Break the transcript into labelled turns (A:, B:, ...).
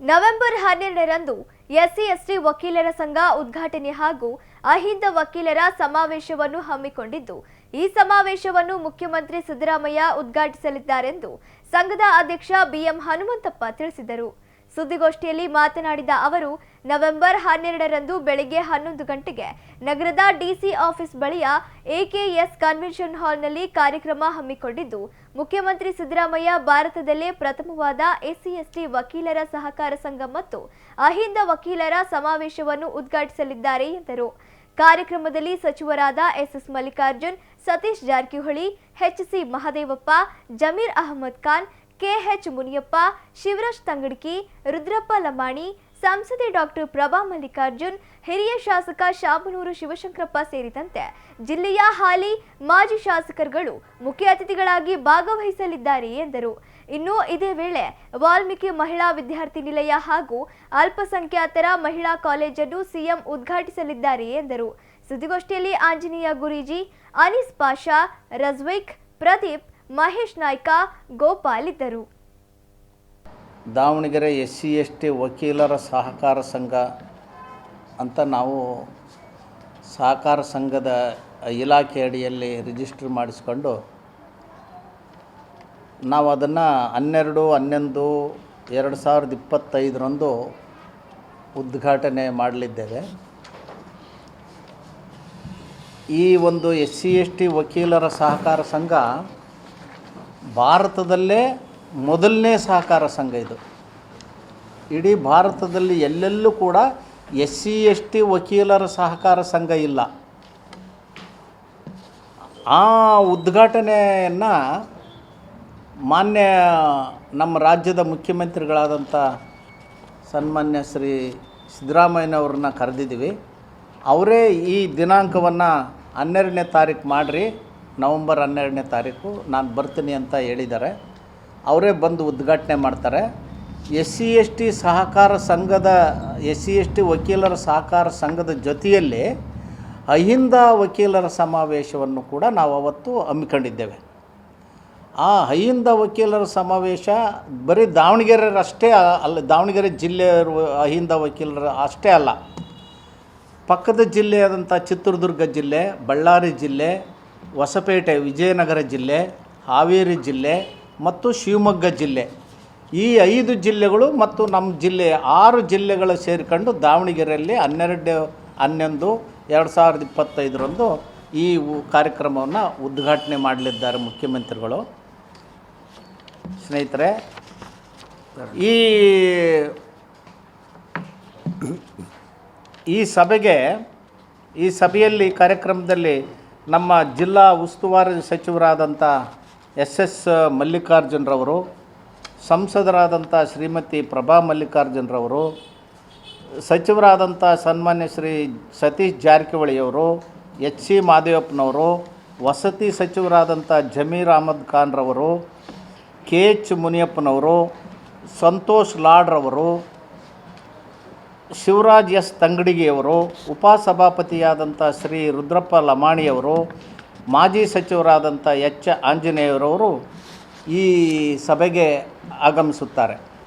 A: November ಹನ್ನೆರಡರಂದು SC ST ವಕೀಲರ ಸಂಘ ಉದ್ಘಾಟನೆ ಹಾಗೂ ಅಹಿಂದ ವಕೀಲರ ಸಮಾವೇಶವನ್ನು ಹಮ್ಮಿಕೊಂಡಿದ್ದು, ಈ ಸಮಾವೇಶವನ್ನು ಮುಖ್ಯಮಂತ್ರಿ ಸಿದ್ದರಾಮಯ್ಯ ಉದ್ಘಾಟಿಸಲಿದ್ದಾರೆಂದು ಸಂಘದ ಅಧ್ಯಕ್ಷ ಬಿಎಂ ಹನುಮಂತಪ್ಪ ತಿಳಿಸಿದರು. ಸುದ್ದಿಗೋಷ್ಠಿಯಲ್ಲಿ ಮಾತನಾಡಿದ ಅವರು, ನವೆಂಬರ್ ಹನ್ನೆರಡರಂದು ಬೆಳಗ್ಗೆ ಹನ್ನೊಂದು ಗಂಟೆಗೆ ನಗರದ ಡಿಸಿ ಆಫೀಸ್ ಬಳಿಯ ಎಕೆಎಸ್ ಕನ್ವೆನ್ಷನ್ ಹಾಲ್ನಲ್ಲಿ ಕಾರ್ಯಕ್ರಮ ಹಮ್ಮಿಕೊಂಡಿದ್ದು, ಮುಖ್ಯಮಂತ್ರಿ ಸಿದ್ದರಾಮಯ್ಯ ಭಾರತದಲ್ಲೇ ಪ್ರಥಮವಾದ ಎಸ್ಸಿ ಎಸ್ಟಿ ವಕೀಲರ ಸಹಕಾರ ಸಂಘ ಮತ್ತು ಅಹಿಂದ ವಕೀಲರ ಸಮಾವೇಶವನ್ನು ಉದ್ಘಾಟಿಸಲಿದ್ದಾರೆ ಎಂದರು. ಕಾರ್ಯಕ್ರಮದಲ್ಲಿ ಸಚಿವರಾದ S S Mallikarjun, Satish Jarkiholi H C Mahadevappa, Zameer Ahmed Khan K H Muniyappa, Shivraj Tangadagi, Rudrappa Lamani, ಸಂಸದೆ ಡಾಕ್ಟರ್ ಪ್ರಭಾ ಮಲ್ಲಿಕಾರ್ಜುನ್, ಹಿರಿಯ ಶಾಸಕ ಶಾಮನೂರು ಶಿವಶಂಕರಪ್ಪ ಸೇರಿದಂತೆ ಜಿಲ್ಲೆಯ ಹಾಲಿ ಮಾಜಿ ಶಾಸಕರುಗಳು ಮುಖ್ಯ ಅತಿಥಿಗಳಾಗಿ ಭಾಗವಹಿಸಲಿದ್ದಾರೆ ಎಂದರು. ಇನ್ನು ಇದೇ ವೇಳೆ ವಾಲ್ಮೀಕಿ ಮಹಿಳಾ ವಿದ್ಯಾರ್ಥಿ ನಿಲಯ ಹಾಗೂ ಅಲ್ಪಸಂಖ್ಯಾತರ ಮಹಿಳಾ ಕಾಲೇಜನ್ನು ಸಿಎಂ ಉದ್ಘಾಟಿಸಲಿದ್ದಾರೆ ಎಂದರು. ಸುದ್ದಿಗೋಷ್ಠಿಯಲ್ಲಿ ಆಂಜನೇಯ ಗುರೀಜಿ, ಅನೀಸ್ ಪಾಷಾ, ರಜ್ವಿಕ್, ಪ್ರದೀಪ್ ಮಹೇಶ್ ನಾಯ್ಕ, ಗೋಪಾಲ್ ಇದ್ದರು.
B: Davanagere S C S T ವಕೀಲರ ಸಹಕಾರ ಸಂಘ ಅಂತ ನಾವು ಸಹಕಾರ ಸಂಘದ ಇಲಾಖೆ ಅಡಿಯಲ್ಲಿ ರಿಜಿಸ್ಟರ್ ಮಾಡಿಸ್ಕೊಂಡು ನಾವು ಅದನ್ನು ಹನ್ನೆರಡು, ಹನ್ನೊಂದು, ಎರಡು ಸಾವಿರದ ಇಪ್ಪತ್ತೈದರಂದು ಉದ್ಘಾಟನೆ ಮಾಡಲಿದ್ದೇವೆ. ಈ ಒಂದು ಎಸ್ ಸಿ ಎಸ್ ಟಿ ವಕೀಲರ ಸಹಕಾರ ಸಂಘ ಭಾರತದಲ್ಲೇ ಮೊದಲನೇ ಸಹಕಾರ ಸಂಘ ಇದು. ಇಡೀ ಭಾರತದಲ್ಲಿ ಎಲ್ಲೆಲ್ಲೂ ಕೂಡ ಎಸ್ ಸಿ ಎಸ್ ಟಿ ವಕೀಲರ ಸಹಕಾರ ಸಂಘ ಇಲ್ಲ. ಆ ಉದ್ಘಾಟನೆಯನ್ನು ಮಾನ್ಯ ನಮ್ಮ ರಾಜ್ಯದ ಮುಖ್ಯಮಂತ್ರಿಗಳಾದಂಥ ಸನ್ಮಾನ್ಯ ಶ್ರೀ ಸಿದ್ದರಾಮಯ್ಯನವ್ರನ್ನ ಕರೆದಿದ್ದೀವಿ. ಅವರೇ ಈ ದಿನಾಂಕವನ್ನು ಹನ್ನೆರಡನೇ ತಾರೀಕು ಮಾಡಿರಿ. ನವಂಬರ್ ಹನ್ನೆರಡನೇ ತಾರೀಕು ನಾನು ಬರ್ತೀನಿ ಅಂತ ಹೇಳಿದ್ದಾರೆ. ಅವರೇ ಬಂದು ಉದ್ಘಾಟನೆ ಮಾಡ್ತಾರೆ. ಎಸ್ ಸಿ ಎಸ್ ಸಹಕಾರ ಸಂಘದ ಎಸ್ ಸಿ ಎಸ್ ವಕೀಲರ ಸಹಕಾರ ಸಂಘದ ಜೊತೆಯಲ್ಲಿ ಅಹಿಂದ ವಕೀಲರ ಸಮಾವೇಶವನ್ನು ಕೂಡ ನಾವು ಅವತ್ತು ಹಮ್ಮಿಕೊಂಡಿದ್ದೇವೆ. ಆ ಅಹಿಂದ ವಕೀಲರ ಸಮಾವೇಶ ಬರೀ ದಾವಣಗೆರೆಯರಷ್ಟೇ ಅಲ್ಲ, ದಾವಣಗೆರೆ ಜಿಲ್ಲೆಯ ಅಹಿಂದ ವಕೀಲರ ಅಷ್ಟೇ ಅಲ್ಲ. ಪಕ್ಕದ ಜಿಲ್ಲೆಯಾದಂಥ ಚಿತ್ರದುರ್ಗ ಜಿಲ್ಲೆ, ಬಳ್ಳಾರಿ ಜಿಲ್ಲೆ ಹೊಸಪೇಟೆ, ವಿಜಯನಗರ ಜಿಲ್ಲೆ, ಹಾವೇರಿ ಜಿಲ್ಲೆ ಮತ್ತು ಶಿವಮೊಗ್ಗ ಜಿಲ್ಲೆ. ಈ ಐದು ಜಿಲ್ಲೆಗಳು ಮತ್ತು ನಮ್ಮ ಜಿಲ್ಲೆ ಆರು ಜಿಲ್ಲೆಗಳು ಸೇರಿಕೊಂಡು ದಾವಣಗೆರೆಯಲ್ಲಿ ಹನ್ನೆರಡು, ಹನ್ನೊಂದು, ಎರಡು ಸಾವಿರದ ಇಪ್ಪತ್ತೈದರಂದು ಈ ಕಾರ್ಯಕ್ರಮವನ್ನು ಉದ್ಘಾಟನೆ ಮಾಡಲಿದ್ದಾರೆ ಮುಖ್ಯಮಂತ್ರಿಗಳು. ಸ್ನೇಹಿತರೆ, ಈ ಈ ಸಭೆಗೆ, ಈ ಸಭೆಯಲ್ಲಿ, ಕಾರ್ಯಕ್ರಮದಲ್ಲಿ ನಮ್ಮ ಜಿಲ್ಲಾ ಉಸ್ತುವಾರಿ ಸಚಿವರಾದಂಥ ಎಸ್ ಎಸ್ ಮಲ್ಲಿಕಾರ್ಜುನರವರು ಸಂಸದರಾದಂಥ ಶ್ರೀಮತಿ ಪ್ರಭಾ ಮಲ್ಲಿಕಾರ್ಜುನರವರು ಸಚಿವರಾದಂಥ ಸನ್ಮಾನ್ಯ ಶ್ರೀ ಸತೀಶ್ ಜಾರಕಿಹೊಳಿಯವರು ಎಚ್ ಸಿ ಮಾದೇವಪ್ಪನವರು, ವಸತಿ ಸಚಿವರಾದಂಥ ಜಮೀರ್ ಅಹಮದ್ ಖಾನ್ರವರು ಕೆ ಎಚ್ ಮುನಿಯಪ್ಪನವರು, ಸಂತೋಷ್ ಲಾಡ್ರವರು ಶಿವರಾಜ್ ಎಸ್ ತಂಗಡಿಗೆಯವರು ಉಪಸಭಾಪತಿಯಾದಂಥ ಶ್ರೀ ರುದ್ರಪ್ಪ ಲಮಾಣಿಯವರು ಮಾಜಿ ಸಚಿವರಾದಂಥ ಎಚ್ ಆಂಜನೇಯರವರು ಈ ಸಭೆಗೆ ಆಗಮಿಸುತ್ತಾರೆ.